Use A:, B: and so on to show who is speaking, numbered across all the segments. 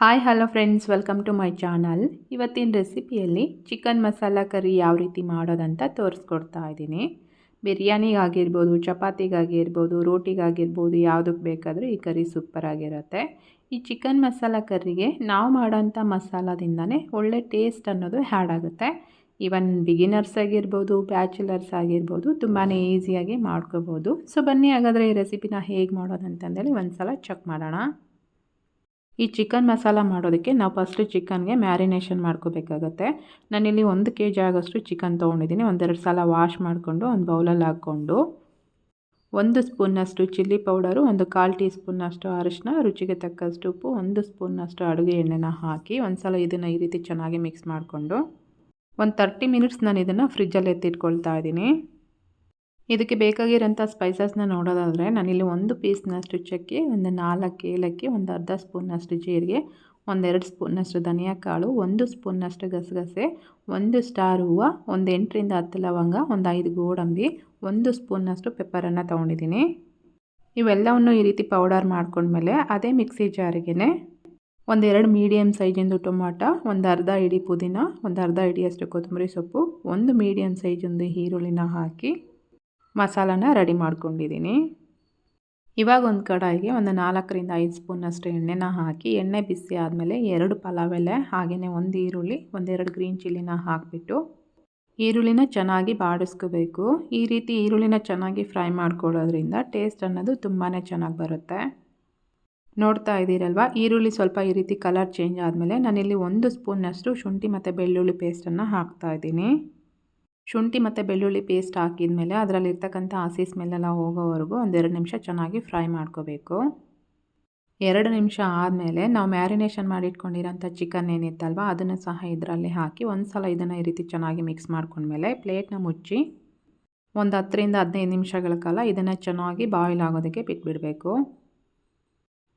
A: Hi hello friends welcome to my channel ಇವತ್ತಿನ ರೆಸಿಪಿಯಲ್ಲಿ chicken masala ಕರಿ ಯಾವ ರೀತಿ ಮಾಡೋದಂತ ತೋರಿಸ್ಕೊಡ್ತಾ ಇದ್ದೀನಿ. ಬಿರಿಯಾನಿಗಾಗಿರ್ಬೋದು, ಚಪಾತಿಗಾಗಿರ್ಬೋದು, ರೋಟಿಗಾಗಿರ್ಬೋದು ಯಾವುದಕ್ಕೆ ಬೇಕಾದರೂ ಈ ಕರಿ ಸೂಪರಾಗಿರುತ್ತೆ ಈ ಚಿಕನ್ ಮಸಾಲ ಕರಿಗೆ ನಾವು ಮಾಡೋಂಥ ಮಸಾಲದಿಂದನೇ ಒಳ್ಳೆ ಟೇಸ್ಟ್ ಅನ್ನೋದು ಹ್ಯಾಡ್ ಆಗುತ್ತೆ. ಈವನ್ ಬಿಗಿನರ್ಸ್ ಆಗಿರ್ಬೋದು ಬ್ಯಾಚುಲರ್ಸ್ ಆಗಿರ್ಬೋದು ತುಂಬಾ ಈಸಿಯಾಗಿ ಮಾಡ್ಕೋಬೋದು. ಸೊ ಬನ್ನಿ ಹಾಗಾದರೆ ಈ ರೆಸಿಪಿನ ಹೇಗೆ ಮಾಡೋದಂತಂದೇಳಿ ಒಂದು ಸಲ ಚೆಕ್ ಮಾಡೋಣ. ಈ ಚಿಕನ್ ಮಸಾಲ ಮಾಡೋದಕ್ಕೆ ನಾವು ಫಸ್ಟು ಚಿಕನ್ಗೆ ಮ್ಯಾರಿನೇಷನ್ ಮಾಡ್ಕೋಬೇಕಾಗತ್ತೆ. ನಾನಿಲ್ಲಿ ಒಂದು ಕೆ ಜಿ ಆಗೋಷ್ಟು ಚಿಕನ್ ತೊಗೊಂಡಿದ್ದೀನಿ. ಒಂದೆರಡು ಸಲ ವಾಶ್ ಮಾಡಿಕೊಂಡು ಒಂದು ಬೌಲಲ್ಲಿ ಹಾಕ್ಕೊಂಡು ಒಂದು ಸ್ಪೂನ್ನಷ್ಟು ಚಿಲ್ಲಿ ಪೌಡರು ಒಂದು ಕಾಲು ಟೀ ಸ್ಪೂನ್ನಷ್ಟು ಅರಿಶಿನ ರುಚಿಗೆ ತಕ್ಕಷ್ಟು ಉಪ್ಪು, ಒಂದು ಸ್ಪೂನ್ನಷ್ಟು ಅಡುಗೆ ಎಣ್ಣೆನ ಹಾಕಿ ಒಂದು ಸಲ ಇದನ್ನು ಈ ರೀತಿ ಚೆನ್ನಾಗಿ ಮಿಕ್ಸ್ ಮಾಡಿಕೊಂಡು ಒಂದು ತರ್ಟಿ ಮಿನಿಟ್ಸ್ ನಾನು ಇದನ್ನು ಫ್ರಿಜ್ಜಲ್ಲಿ ಎತ್ತಿಟ್ಕೊಳ್ತಾ ಇದ್ದೀನಿ. ಇದಕ್ಕೆ ಬೇಕಾಗಿರೋಂಥ ಸ್ಪೈಸಸ್ನ ನೋಡೋದಾದರೆ ನಾನಿಲ್ಲಿ ಒಂದು ಪೀಸ್ನಷ್ಟು ಚಕ್ಕೆ, ಒಂದು ನಾಲ್ಕು ಏಲಕ್ಕಿ, ಒಂದು ಅರ್ಧ ಸ್ಪೂನ್ನಷ್ಟು ಜೀರಿಗೆ, ಒಂದೆರಡು ಸ್ಪೂನ್ನಷ್ಟು ಧನಿಯಾ ಕಾಳು ಒಂದು ಸ್ಪೂನ್ನಷ್ಟು ಗಸಗಸೆ, ಒಂದು ಸ್ಟಾರ್ ಹೂವು, ಒಂದು ಎಂಟರಿಂದ ಹತ್ತು ಲವಂಗ, ಒಂದು ಐದು ಗೋಡಂಬಿ, ಒಂದು ಸ್ಪೂನ್ನಷ್ಟು ಪೆಪ್ಪರನ್ನು ತೊಗೊಂಡಿದ್ದೀನಿ. ಇವೆಲ್ಲವನ್ನು ಈ ರೀತಿ ಪೌಡರ್ ಮಾಡ್ಕೊಂಡ್ಮೇಲೆ ಅದೇ ಮಿಕ್ಸಿ ಜಾರಿಗೆನೆ ಒಂದೆರಡು ಮೀಡಿಯಮ್ ಸೈಜಿಂದು ಟೊಮಾಟೊ, ಒಂದು ಅರ್ಧ ಇಡಿ ಪುದೀನ, ಒಂದು ಅರ್ಧ ಇಡಿಯಷ್ಟು ಕೊತ್ತಂಬರಿ ಸೊಪ್ಪು, ಒಂದು ಮೀಡಿಯಮ್ ಸೈಜಿಂದು ಈರುಳ್ಳಿನ ಹಾಕಿ ಮಸಾಲಾನ ರೆಡಿ ಮಾಡ್ಕೊಂಡಿದ್ದೀನಿ. ಇವಾಗ ಒಂದು ಕಡಾಯಿಗೆ ಒಂದು ನಾಲ್ಕರಿಂದ ಐದು ಸ್ಪೂನಷ್ಟು ಎಣ್ಣೆನ ಹಾಕಿ, ಎಣ್ಣೆ ಬಿಸಿ ಆದಮೇಲೆ ಎರಡು ಪಲಾವ್ ಎಲೆ ಹಾಗೆಯೇ ಒಂದು ಈರುಳ್ಳಿ, ಒಂದೆರಡು ಗ್ರೀನ್ ಚಿಲ್ಲಿನ ಹಾಕಿಬಿಟ್ಟು ಈರುಳ್ಳಿನ ಚೆನ್ನಾಗಿ ಬಾಡಿಸ್ಕೋಬೇಕು. ಈ ರೀತಿ ಈರುಳ್ಳಿನ ಚೆನ್ನಾಗಿ ಫ್ರೈ ಮಾಡ್ಕೊಳ್ಳೋದ್ರಿಂದ ಟೇಸ್ಟ್ ಅನ್ನೋದು ತುಂಬಾ ಚೆನ್ನಾಗಿ ಬರುತ್ತೆ. ನೋಡ್ತಾ ಇದ್ದೀರಲ್ವ? ಈರುಳ್ಳಿ ಸ್ವಲ್ಪ ಈ ರೀತಿ ಕಲರ್ ಚೇಂಜ್ ಆದಮೇಲೆ ನಾನಿಲ್ಲಿ ಒಂದು ಸ್ಪೂನ್ನಷ್ಟು ಶುಂಠಿ ಮತ್ತು ಬೆಳ್ಳುಳ್ಳಿ ಪೇಸ್ಟನ್ನು ಹಾಕ್ತಾ ಇದ್ದೀನಿ. ಶುಂಠಿ ಮತ್ತು ಬೆಳ್ಳುಳ್ಳಿ ಪೇಸ್ಟ್ ಹಾಕಿದ ಮೇಲೆ ಅದರಲ್ಲಿರ್ತಕ್ಕಂಥ ಹಸಿ ಸ್ಮೆಲ್ಲೆಲ್ಲ ಹೋಗೋವರೆಗೂ ಒಂದೆರಡು ನಿಮಿಷ ಚೆನ್ನಾಗಿ ಫ್ರೈ ಮಾಡ್ಕೋಬೇಕು. ಎರಡು ನಿಮಿಷ ಆದಮೇಲೆ ನಾವು ಮ್ಯಾರಿನೇಷನ್ ಮಾಡಿಟ್ಕೊಂಡಿರೋಂಥ ಚಿಕನ್ ಏನಿತ್ತಲ್ವ, ಅದನ್ನು ಸಹ ಇದರಲ್ಲಿ ಹಾಕಿ ಒಂದು ಸಲ ಇದನ್ನು ಈ ರೀತಿ ಚೆನ್ನಾಗಿ ಮಿಕ್ಸ್ ಮಾಡ್ಕೊಂಡ್ಮೇಲೆ ಪ್ಲೇಟ್ನ ಮುಚ್ಚಿ ಒಂದು ಹತ್ತರಿಂದ ಹದಿನೈದು ನಿಮಿಷಗಳ ಕಾಲ ಇದನ್ನು ಚೆನ್ನಾಗಿ ಬಾಯ್ಲ್ ಆಗೋದಕ್ಕೆ ಬಿಟ್ಬಿಡಬೇಕು.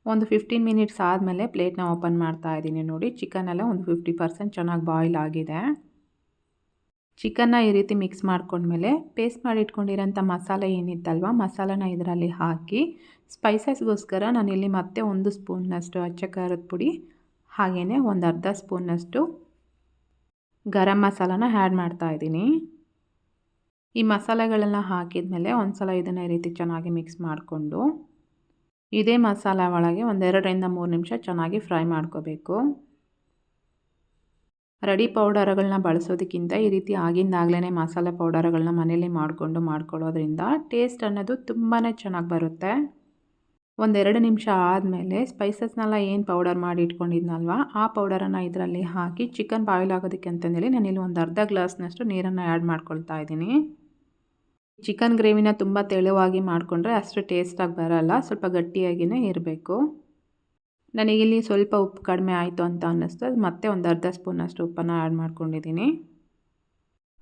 A: ಒಂದು ಫಿಫ್ಟೀನ್ ಮಿನಿಟ್ಸ್ ಆದಮೇಲೆ ಪ್ಲೇಟ್ನ ಓಪನ್ ಮಾಡ್ತಾ ಇದ್ದೀನಿ ನೋಡಿ ಚಿಕನೆಲ್ಲ ಒಂದು ಫಿಫ್ಟಿ ಪರ್ಸೆಂಟ್ ಚೆನ್ನಾಗಿ ಬಾಯ್ಲ್ ಆಗಿದೆ. ಚಿಕನ್ನ ಈ ರೀತಿ ಮಿಕ್ಸ್ ಮಾಡ್ಕೊಂಡ್ಮೇಲೆ ಪೇಸ್ಟ್ ಮಾಡಿ ಇಟ್ಕೊಂಡಿರೋಂಥ ಮಸಾಲೆ ಏನಿತ್ತಲ್ವ, ಮಸಾಲನ ಇದರಲ್ಲಿ ಹಾಕಿ ಸ್ಪೈಸಸ್ಗೋಸ್ಕರ ನಾನಿಲ್ಲಿ ಮತ್ತೆ ಒಂದು ಸ್ಪೂನ್ನಷ್ಟು ಅಚ್ಚ ಖಾರದ ಪುಡಿ ಹಾಗೇ ಒಂದು ಅರ್ಧ ಸ್ಪೂನ್ನಷ್ಟು ಗರಂ ಮಸಾಲಾನ ಆ್ಯಡ್ ಮಾಡ್ತಾಯಿದ್ದೀನಿ ಈ ಮಸಾಲೆಗಳನ್ನ ಹಾಕಿದ್ಮೇಲೆ ಒಂದು ಸಲ ಇದನ್ನು ಈ ರೀತಿ ಚೆನ್ನಾಗಿ ಮಿಕ್ಸ್ ಮಾಡಿಕೊಂಡು ಇದೇ ಮಸಾಲ ಒಳಗೆ ಒಂದೆರಡರಿಂದ ಮೂರು ನಿಮಿಷ ಚೆನ್ನಾಗಿ ಫ್ರೈ ಮಾಡ್ಕೋಬೇಕು. ರೆಡಿ ಪೌಡರ್ಗಳನ್ನ ಬಳಸೋದಕ್ಕಿಂತ ಈ ರೀತಿ ಆಗಿಂದಾಗಲೇ ಮಸಾಲೆ ಪೌಡರ್ಗಳನ್ನ ಮನೇಲಿ ಮಾಡಿಕೊಂಡು ಮಾಡ್ಕೊಳ್ಳೋದ್ರಿಂದ ಟೇಸ್ಟ್ ಅನ್ನೋದು ತುಂಬಾ ಚೆನ್ನಾಗಿ ಬರುತ್ತೆ. ಒಂದೆರಡು ನಿಮಿಷ ಆದಮೇಲೆ ಸ್ಪೈಸಸ್ನೆಲ್ಲ ಏನು ಪೌಡರ್ ಮಾಡಿ ಇಟ್ಕೊಂಡಿದ್ನಲ್ವ, ಆ ಪೌಡರನ್ನು ಇದರಲ್ಲಿ ಹಾಕಿ ಚಿಕನ್ ಬಾಯ್ಲ್ ಆಗೋದಕ್ಕೆ ಅಂತಂದೇಳಿ ನಾನಿಲ್ಲಿ ಒಂದು ಅರ್ಧ ಗ್ಲಾಸ್ನಷ್ಟು ನೀರನ್ನು ಆ್ಯಡ್ ಮಾಡ್ಕೊಳ್ತಾ ಇದ್ದೀನಿ. ಚಿಕನ್ ಗ್ರೇವಿನ ತುಂಬ ತೆಳುವಾಗಿ ಮಾಡಿಕೊಂಡ್ರೆ ಅಷ್ಟು ಟೇಸ್ಟಾಗಿ ಬರೋಲ್ಲ, ಸ್ವಲ್ಪ ಗಟ್ಟಿಯಾಗಿಯೇ ಇರಬೇಕು. ನನಗಿಲ್ಲಿ ಸ್ವಲ್ಪ ಉಪ್ಪು ಕಡಿಮೆ ಆಯಿತು ಅಂತ ಅನ್ನಿಸ್ತು. ಮತ್ತೆ ಒಂದು ಅರ್ಧ ಸ್ಪೂನಷ್ಟು ಉಪ್ಪನ್ನು ಆ್ಯಡ್ ಮಾಡ್ಕೊಂಡಿದ್ದೀನಿ.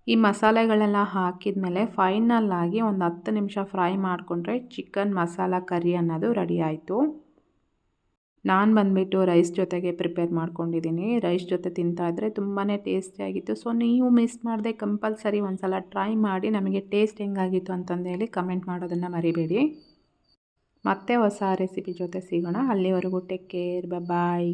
A: ಈ ಮಸಾಲೆಗಳೆಲ್ಲ ಹಾಕಿದ ಮೇಲೆ ಆಗಿ ಒಂದು ಹತ್ತು ನಿಮಿಷ ಫ್ರೈ ಮಾಡಿಕೊಂಡ್ರೆ ಚಿಕನ್ ಮಸಾಲ ಕರಿ ಅನ್ನೋದು ರೆಡಿ ಆಯಿತು. ನಾನು ಬಂದುಬಿಟ್ಟು ರೈಸ್ ಜೊತೆಗೆ ಪ್ರಿಪೇರ್ ಮಾಡ್ಕೊಂಡಿದ್ದೀನಿ. ರೈಸ್ ಜೊತೆ ತಿಂತಾಯಿದ್ರೆ ತುಂಬಾ ಟೇಸ್ಟಿಯಾಗಿತ್ತು ಸೊ, ನೀವು ಮಿಸ್ ಮಾಡದೆ ಕಂಪಲ್ಸರಿ ಒಂದು ಸಲ ಟ್ರೈ ಮಾಡಿ. ನಮಗೆ ಟೇಸ್ಟ್ ಹೆಂಗಾಗಿತ್ತು ಅಂತಂದೇಳಿ ಕಮೆಂಟ್ ಮಾಡೋದನ್ನು ಮರಿಬೇಡಿ. ಮತ್ತೆ ಹೊಸ ರೆಸಿಪಿ ಜೊತೆ ಸಿಗೋಣ. ಅಲ್ಲಿವರೆಗೂ ಟೇಕ್ ಕೇರ್ ಬಾಯ್